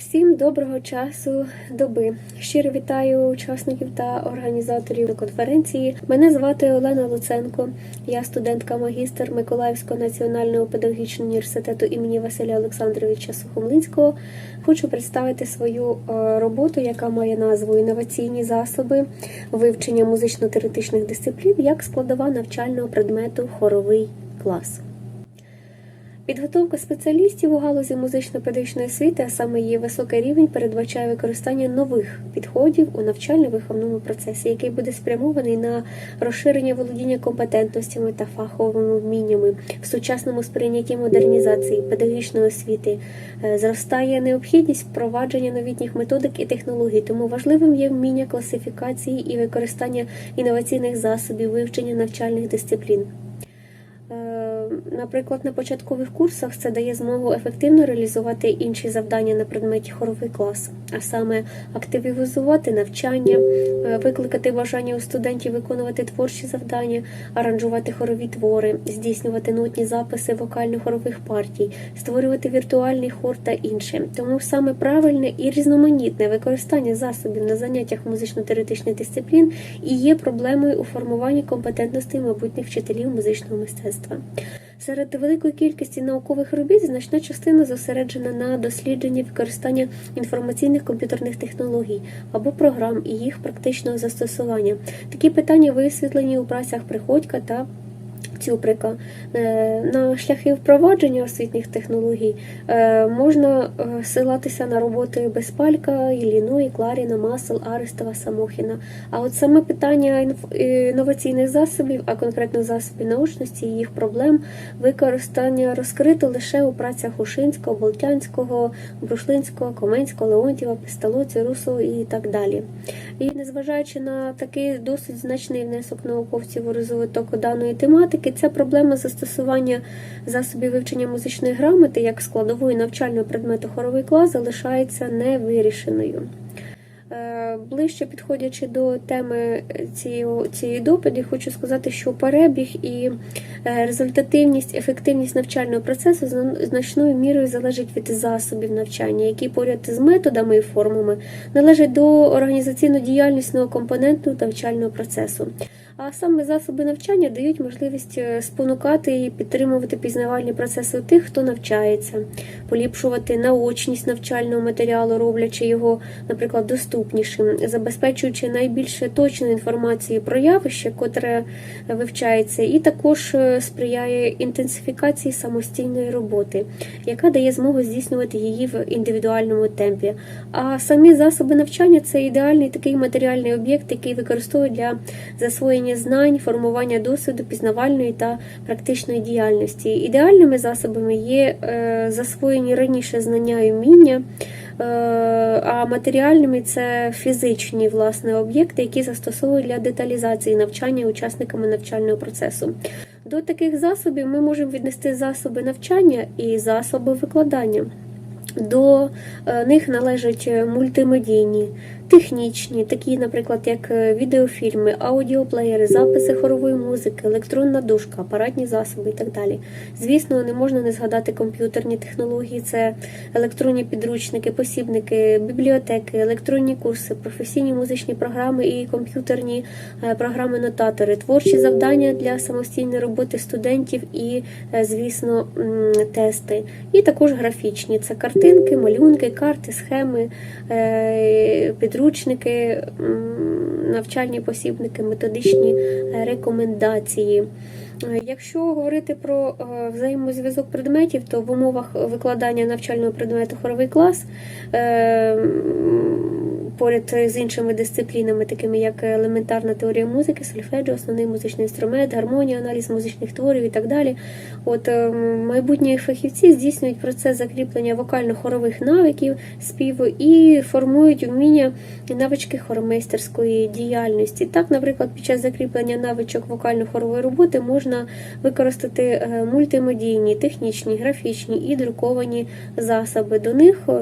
Всім доброго часу доби. Щиро вітаю учасників та організаторів конференції. Мене звати Олена Луценко. Я студентка магістр Миколаївського національного педагогічного університету імені Василя Олександровича Сухомлинського. Хочу представити свою е, роботу, яка має назву Інноваційні засоби вивчення музично-теоретичних дисциплін як складова навчального предмету хоровий клас. Підготовка спеціалістів у галузі музично-педагогічної освіти, а саме її високий рівень, передбачає використання нових підходів у навчально-виховному процесі, який буде спрямований на розширення володіння компетентностями та фаховими вміннями в сучасному сприйнятті модернізації педагогічної освіти. Е, Зростає необхідність впровадження новітніх методик і технологій, тому важливим є вміння класифікації і використання інноваційних засобів вивчення навчальних дисциплін. Наприклад, на початкових курсах це дає змогу ефективно реалізувати інші завдання на предметі хоровий клас, а саме активізувати навчання, е, викликати бажання у студентів виконувати творчі завдання, аранжувати хорові твори, здійснювати нотні записи вокально-хорових партій, створювати віртуальний хор та інше. Тому саме правильне і різноманітне використання засобів на заняттях музично-теоретичних дисциплін і є проблемою у формуванні компетентностей майбутніх вчителів музичного мистецтва. Серед великої кількості наукових робіт значна частина зосереджена на дослідженні використання інформаційних комп'ютерних технологій або програм і їх практичного застосування. Такі питання висвітлені у працях Приходька та Цюприка. Е, На шляхи впровадження освітніх технологій е, можна е, силатися на роботи Безпалька, Ілліної, Кларіна, Масел, Арестова, Самохіна. А от саме питання інноваційних засобів, а конкретно засобів научності і їх проблем, використання розкрито лише у працях Ушинського, Болтянського, Брушлинського, Коменського, Леонтьєва, Песталоці, Русу і так далі. І незважаючи на такий досить значний внесок науковців у розвиток даної тематики, ця проблема застосування засобів вивчення музичної грамоти як складової навчального предмету хоровий клас залишається невирішеною. Е, Ближче підходячи до теми цієї, цієї доповіді, хочу сказати, що перебіг і е, результативність, ефективність навчального процесу значною мірою залежить від засобів навчання, які поряд з методами і формами належать до організаційно-діяльнісного компоненту навчального процесу. А саме засоби навчання дають можливість е, спонукати і підтримувати пізнавальні процеси тих, хто навчається, поліпшувати наочність навчального матеріалу, роблячи його, наприклад, доступнішим, забезпечуючи найбільш точну інформацію про явище, котре вивчається, і також е, сприяє інтенсифікації самостійної роботи, яка дає змогу здійснювати її в індивідуальному темпі. А самі засоби навчання це ідеальний такий матеріальний об'єкт, який використовують для засвоєння знань, формування досвіду, пізнавальної та практичної діяльності. Ідеальними засобами є е, засвоєні раніше знання і вміння. е, А матеріальними це фізичні власне об'єкти, які застосовують для деталізації навчання учасниками навчального процесу. До таких засобів ми можемо віднести засоби навчання і засоби викладання. До е, них належать мультимедійні, технічні, такі, наприклад, як е, відеофільми, аудіоплеєри, записи хорової музики, електронна дошка, апаратні засоби і так далі. Звісно, не можна не згадати комп'ютерні технології, це електронні підручники, посібники, бібліотеки, електронні курси, професійні музичні програми і комп'ютерні е, програми-нотатори, творчі завдання для самостійної роботи студентів і, е, звісно, тести. І також графічні це картинки, малюнки, карти, схеми, е, підручники, навчальні посібники, методичні е, рекомендації. Е, Якщо говорити про е, взаємозв'язок предметів, то в умовах викладання навчального предмету хоровий клас е, поряд з іншими дисциплінами, такими як елементарна теорія музики, сольфеджіо, основний музичний інструмент, гармонія, аналіз музичних творів і так далі. От майбутні фахівці здійснюють процес закріплення вокально-хорових навиків співу і формують вміння і навички хоромейстерської діяльності. Так, наприклад, під час закріплення навичок вокально-хорової роботи можна використати е, мультимедійні, технічні, графічні і друковані засоби. До них е,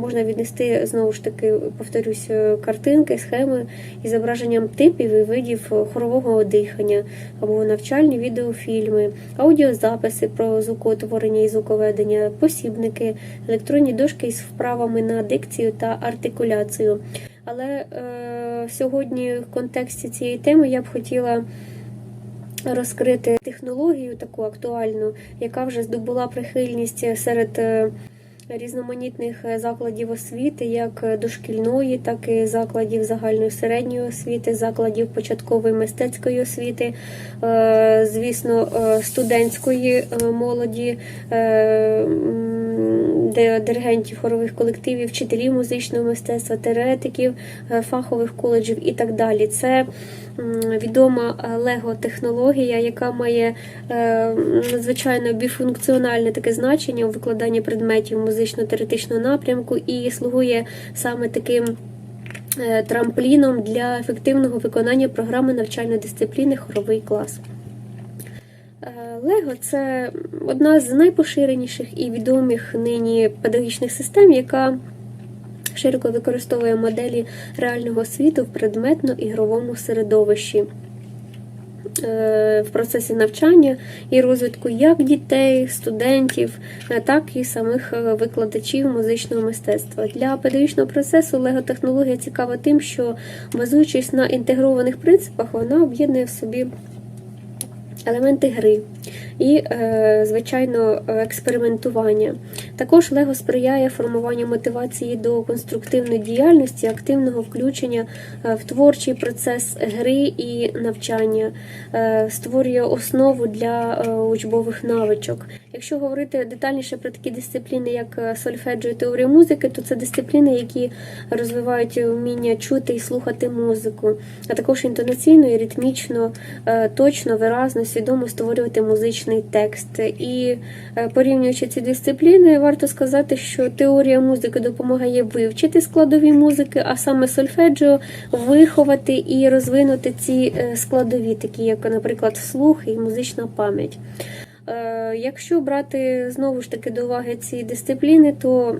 можна віднести знову ж таки, повторюсь, е, картинки, схеми із зображенням типів і видів хорового дихання, або навчальні відеофільми, аудіозаписи про звукоутворення і звуковедення, посібники, електронні дошки із вправами на дикцію та артикуляцію. Але е, сьогодні в контексті цієї теми я б хотіла розкрити технологію таку актуальну, яка вже здобула прихильність серед е, різноманітних е, закладів освіти, як дошкільної, так і закладів загальної середньої освіти, закладів початкової мистецької освіти, е, звісно, студентської молоді. Е, де диригентів хорових колективів, вчителів музичного мистецтва, теоретиків, е, фахових коледжів і так далі. Це відома лего-технологія, яка має е, надзвичайно біфункціональне таке значення у викладанні предметів музично-теоретичного напрямку і слугує саме таким. е, Трампліном для ефективного виконання програми навчальної дисципліни хоровий клас. Лего це одна з найпоширеніших і відомих нині педагогічних систем, яка широко використовує моделі реального світу в предметно-ігровому середовищі. е, В процесі навчання і розвитку як дітей, студентів, е, так і самих е, викладачів музичного мистецтва. Для педагогічного процесу лего-технологія цікава тим, що базуючись на інтегрованих принципах, вона об'єднує в собі елементи гри і, е, звичайно, експериментування. Також Лего сприяє формуванню мотивації до конструктивної діяльності, активного включення е, в творчий процес гри і навчання, е, створює основу для е, учбових навичок. Якщо говорити детальніше про такі дисципліни, як сольфеджіо і теорія музики, то це дисципліни, які розвивають вміння чути і слухати музику, а також інтонаційно і ритмічно, точно, виразно, свідомо створювати музичний текст. І порівнюючи ці дисципліни, варто сказати, що теорія музики допомагає вивчити складові музики, а саме сольфеджіо виховати і розвинути ці е, складові, такі як, наприклад, слух і музична пам'ять. Е, Якщо брати знову ж таки до уваги ці дисципліни, то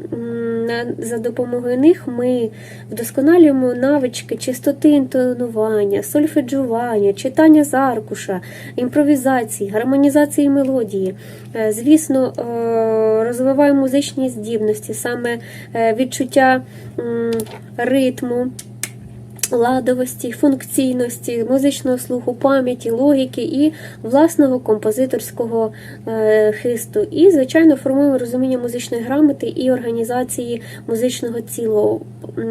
за допомогою них ми вдосконалюємо навички чистоти інтонування, сольфеджування, читання з аркуша, імпровізації, гармонізації мелодії. Е, Звісно, е, розвиваємо музичні здібності, саме е, відчуття ритму ладовості, функційності, музичного слуху, пам'яті, логіки і власного композиторського е, хисту. І, звичайно, формуємо розуміння музичної грамоти і організації музичного цілого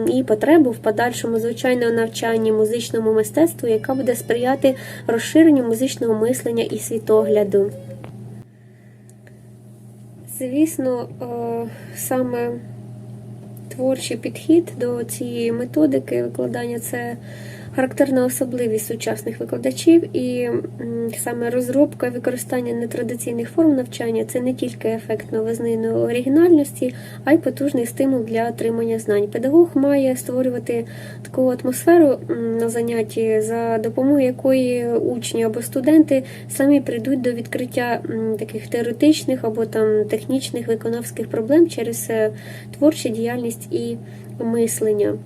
і потребу в подальшому звичайному навчанні музичному мистецтву, яка буде сприяти розширенню музичного мислення і світогляду. Звісно, е, саме творчий підхід до цієї методики викладання це характерна особливість сучасних викладачів, і саме розробка і використання нетрадиційних форм навчання це не тільки ефект новизни оригінальності, а й потужний стимул для отримання знань. Педагог має створювати таку атмосферу на занятті, за допомогою якої учні або студенти самі прийдуть до відкриття таких теоретичних або там технічних виконавських проблем через е, творчу діяльність і мислення.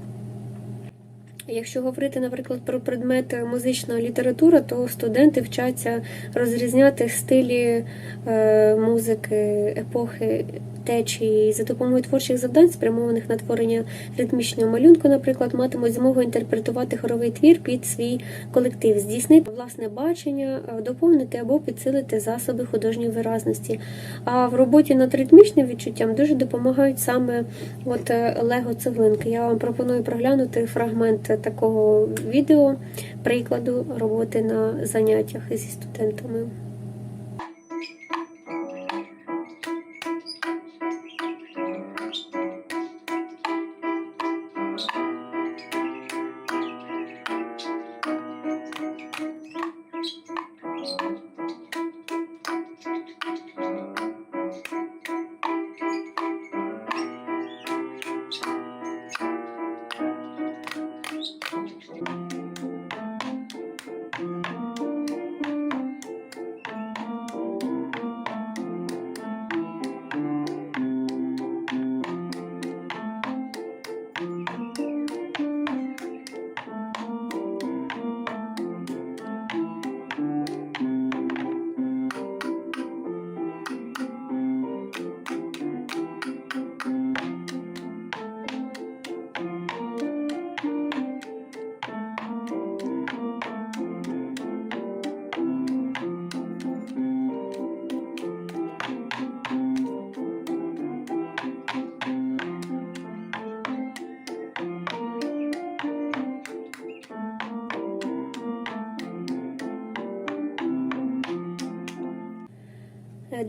Якщо говорити, наприклад, про предмет музична література, то студенти вчаться розрізняти стилі е, музики, епохи, течії. За допомогою творчих завдань, спрямованих на творення ритмічного малюнку, наприклад, матимуть змогу інтерпретувати хоровий твір під свій колектив, здійснити власне бачення, е, доповнити або підсилити засоби художньої виразності. А в роботі над ритмічним відчуттям дуже допомагають саме от е, лего цеглинки. Я вам пропоную проглянути фрагмент такого відео, прикладу роботи на заняттях зі студентами.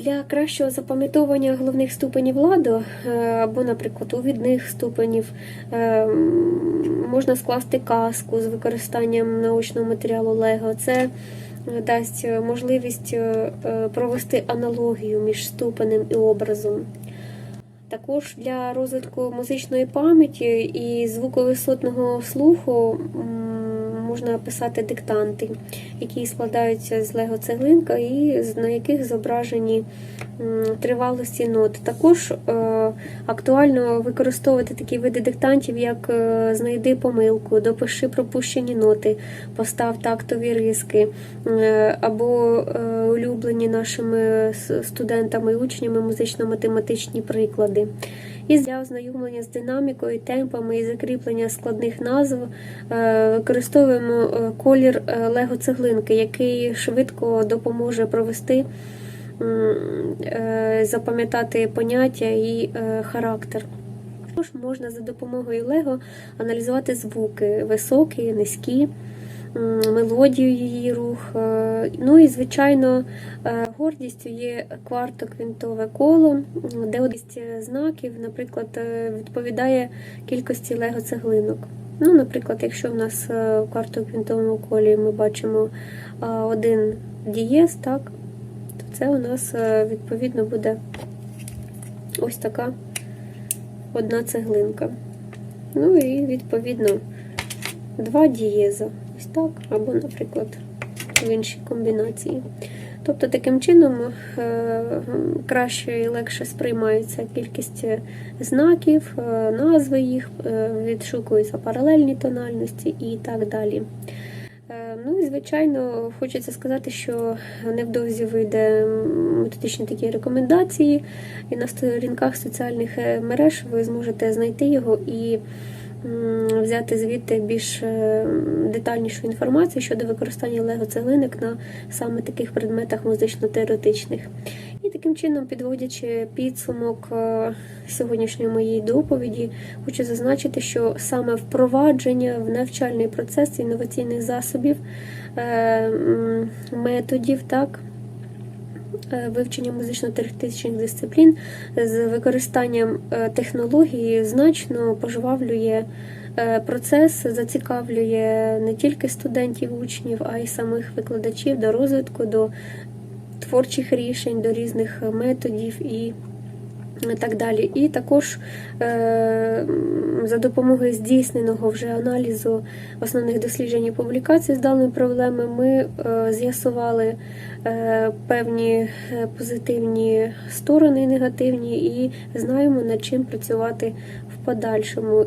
Для кращого запам'ятовування головних ступенів ладу, е, або, наприклад, увідних ступенів, е, можна скласти казку з використанням научного матеріалу Лего. Це е, дасть можливість провести аналогію між ступенем і образом. Також для розвитку музичної пам'яті і звуковисотного слуху можна писати диктанти, які складаються з лего-цеглинка і на яких зображені тривалості нот. Також е, актуально використовувати такі види диктантів, як е, знайди помилку, допиши пропущені ноти, постав тактові риски, е, або улюблені нашими студентами і учнями музично-математичні приклади. І для ознайомлення з динамікою, темпами і закріплення складних назв е, використовуємо е, колір е, лего-цеглинки, який швидко допоможе провести, запам'ятати поняття і характер. Також можна за допомогою Лего аналізувати звуки високі, низькі, мелодію її рух. е, Ну і, звичайно, е, гордістю є квартоквінтове коло, де одність знаків, наприклад, е, відповідає кількості лего-цеглинок. Ну, наприклад, якщо в нас в квартоквінтовому колі ми бачимо один дієз, так, то це у нас відповідно буде ось така одна цеглинка. Ну і відповідно два дієза. Ось так, або, наприклад, в іншій комбінації. Тобто, таким чином е, краще і легше сприймається кількість знаків, е, назви їх, е, відшукуються паралельні тональності і так далі. Е, Ну і звичайно, хочеться сказати, що невдовзі вийде методичні такі рекомендації, і на сторінках соціальних е, мереж ви зможете знайти його і взяти звідти більш е, детальнішу інформацію щодо використання лего-цеглинок на саме таких предметах музично-теоретичних. І таким чином, підводячи підсумок е, сьогоднішньої моєї доповіді, хочу зазначити, що саме впровадження в навчальний процес інноваційних засобів, е, методів, так, вивчення музично-терапевтичних дисциплін з використанням е, технології значно пожвавлює е, процес, зацікавлює не тільки студентів, учнів, а й самих викладачів до розвитку, до творчих рішень, до різних методів і так далі. І також е, за допомогою здійсненого вже аналізу основних досліджень і публікацій з даної проблеми ми е, з'ясували е, певні позитивні сторони негативні, і знаємо над чим працювати в подальшому.